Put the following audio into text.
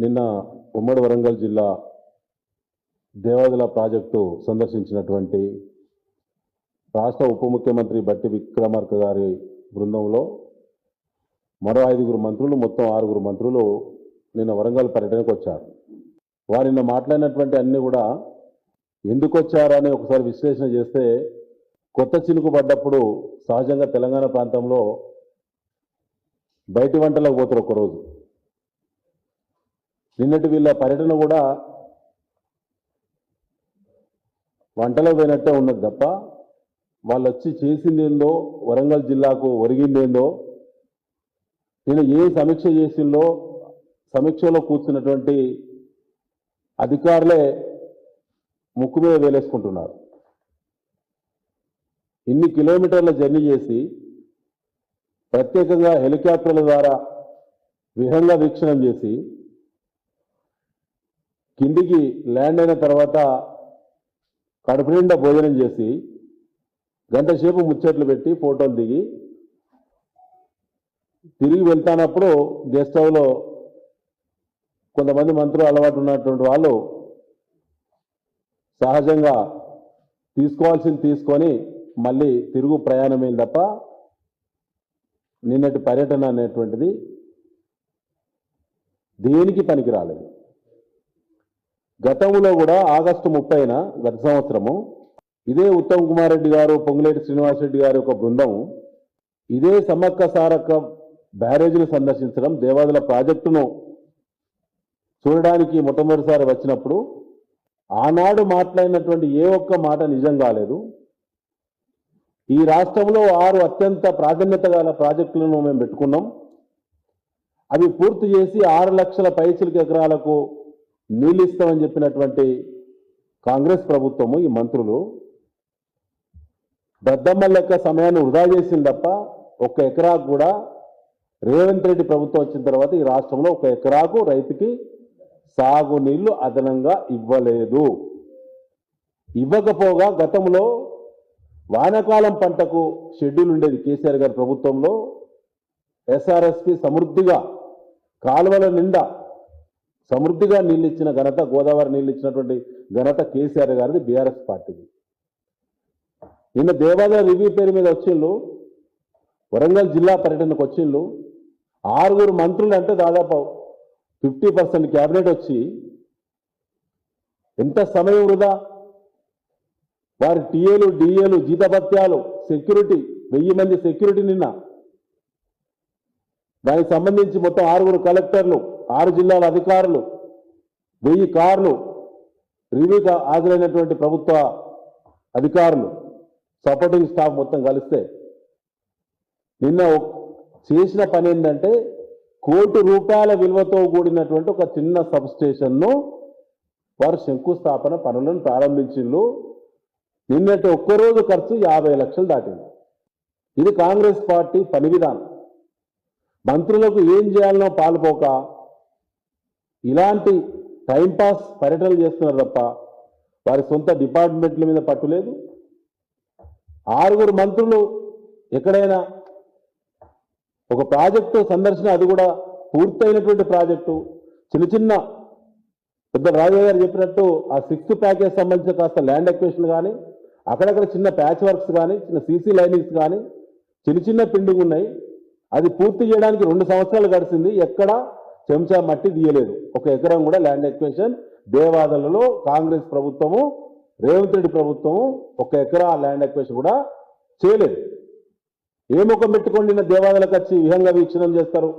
నిన్న ఉమ్మడి వరంగల్ జిల్లా దేవాదుల ప్రాజెక్టు సందర్శించినటువంటి రాష్ట్ర ఉప ముఖ్యమంత్రి బట్టి విక్రమార్క గారి బృందంలో మరో ఐదుగురు మంత్రులు మొత్తం ఆరుగురు మంత్రులు నిన్న వరంగల్ పర్యటనకు వచ్చారు. వారు నిన్న మాట్లాడినటువంటి అన్నీ కూడా ఎందుకు వచ్చారని ఒకసారి విశ్లేషణ చేస్తే కొత్త చినుకు పడ్డప్పుడు సహజంగా తెలంగాణ ప్రాంతంలో బయటి వంటలకు పోతారు ఒకరోజు నిన్నటి వీళ్ళ పర్యటన కూడా వంటలో పోయినట్టే ఉన్నది తప్ప వాళ్ళు వచ్చి చేసిందేందో వరంగల్ జిల్లాకు ఒరిగిందేందో నేను ఏ సమీక్ష చేసిందో సమీక్షలో కూర్చున్నటువంటి అధికారులే ముక్కు మీద వేలేసుకుంటున్నారు. ఇన్ని కిలోమీటర్ల జర్నీ చేసి ప్రత్యేకంగా హెలికాప్టర్ల ద్వారా విహంగ వీక్షణం చేసి కిందికి ల్యాండ్ అయిన తర్వాత కడుపు నిండా భోజనం చేసి గంట సేపు ముచ్చట్లు పెట్టి ఫోటోలు దిగి తిరిగి వెళ్తానప్పుడు గెస్ట్ హౌస్లో కొంతమంది మంత్రులు అలవాటు ఉన్నటువంటి వాళ్ళు సహజంగా తీసుకోవాల్సింది తీసుకొని మళ్ళీ తిరుగు ప్రయాణమే తప్ప నిన్నటి పర్యటన అనేటువంటిది దేనికి పనికి రాలేదు గతంలో కూడా ఆగస్టు ముప్పైన గత సంవత్సరము ఇదే ఉత్తమ్ కుమార్ రెడ్డి గారు పొంగులేటి శ్రీనివాసరెడ్డి గారి ఒక బృందం ఇదే సమ్మక్క సారక్క బ్యారేజీని సందర్శించడం దేవాదుల ప్రాజెక్టును చూడడానికి మొట్టమొదటిసారి వచ్చినప్పుడు ఆనాడు మాట్లాడినటువంటి ఏ ఒక్క మాట నిజం కాలేదు. ఈ రాష్ట్రంలో ఆరు అత్యంత ప్రాధాన్యత గల ప్రాజెక్టులను మేము పెట్టుకున్నాం. అవి పూర్తి చేసి ఆరు లక్షల పైచిలక ఎకరాలకు నీళ్ళు ఇస్తామని చెప్పినటువంటి కాంగ్రెస్ ప్రభుత్వము ఈ మంత్రులు దద్దమ్మ లెక్క సమయాన్ని వృధా చేసింది తప్ప ఒక్క ఎకరాకు కూడా రేవంత్ రెడ్డి ప్రభుత్వం వచ్చిన తర్వాత ఈ రాష్ట్రంలో ఒక ఎకరాకు రైతుకి సాగునీళ్ళు అదనంగా ఇవ్వలేదు. ఇవ్వకపోగా గతంలో వానాకాలం పంటకు షెడ్యూల్ ఉండేది కేసీఆర్ గారి ప్రభుత్వంలో ఎస్ఆర్ఎస్పి సమృద్ధిగా కాలువల నిండా సమృద్ధిగా నీళ్ళు ఇచ్చిన ఘనత గోదావరి నీళ్ళు ఇచ్చినటువంటి ఘనత కేసీఆర్ గారిది బీఆర్ఎస్ పార్టీది. నిన్న దేవాదాయ రివ్యూ పేరు మీద వచ్చిండ్రు వరంగల్ జిల్లా పర్యటనకు వచ్చిండ్రు. ఆరుగురు మంత్రులు అంటే దాదాపు ఫిఫ్టీ పర్సెంట్ క్యాబినెట్ వచ్చి ఎంత సమయం వృధా? వారి టీఏలు డిఏలు జీతభత్యాలు సెక్యూరిటీ వెయ్యి మంది సెక్యూరిటీ నిన్న దానికి సంబంధించి మొత్తం ఆరుగురు కలెక్టర్లు ఆరు జిల్లాల అధికారులు వెయ్యి కార్లు రివ్యూకి హాజరైనటువంటి ప్రభుత్వ అధికారులు సపోర్టింగ్ స్టాఫ్ మొత్తం కలిస్తే నిన్న చేసిన పని ఏంటంటే కోటి రూపాయల విలువతో కూడినటువంటి ఒక చిన్న సబ్ స్టేషన్ను వారు శంకుస్థాపన పనులను ప్రారంభించిండ్రు. నిన్నటి ఒక్కరోజు ఖర్చు యాభై లక్షలు దాటింది. ఇది కాంగ్రెస్ పార్టీ పని విధానం. మంత్రులకు ఏం చేయాలనో పాల్పోక ఇలాంటి టైంపాస్ పర్యటనలు చేస్తున్నారు తప్ప వారి సొంత డిపార్ట్మెంట్ల మీద పట్టులేదు ఆరుగురు మంత్రులు ఎక్కడైనా ఒక ప్రాజెక్టు సందర్శన అది కూడా పూర్తయినటువంటి ప్రాజెక్టు. చిన్న చిన్న పెద్ద రాజయ్య గారు చెప్పినట్టు ఆ సిక్స్త్ ప్యాకేజ్ సంబంధించిన కాస్త ల్యాండ్ ఎక్వేషన్ కానీ అక్కడక్కడ చిన్న ప్యాచ్ వర్క్స్ కానీ చిన్న సీసీ లైనింగ్స్ కానీ చిన్న చిన్న పిండింగ్ ఉన్నాయి. అది పూర్తి చేయడానికి రెండు సంవత్సరాలు గడిచింది. ఎక్కడ చెంచా మట్టి తీయలేదు. ఒక ఎకరం కూడా ల్యాండ్ ఎక్వేషన్ దేవాదలలో కాంగ్రెస్ ప్రభుత్వము రేవంత్ రెడ్డి ప్రభుత్వము ఒక ఎకరా ల్యాండ్ ఎక్వేషన్ కూడా చేయలేదు. ఏ ముఖం పెట్టుకొని నిన్న దేవాదాలకు వచ్చి విహంగా వీక్షణం చేస్తారు?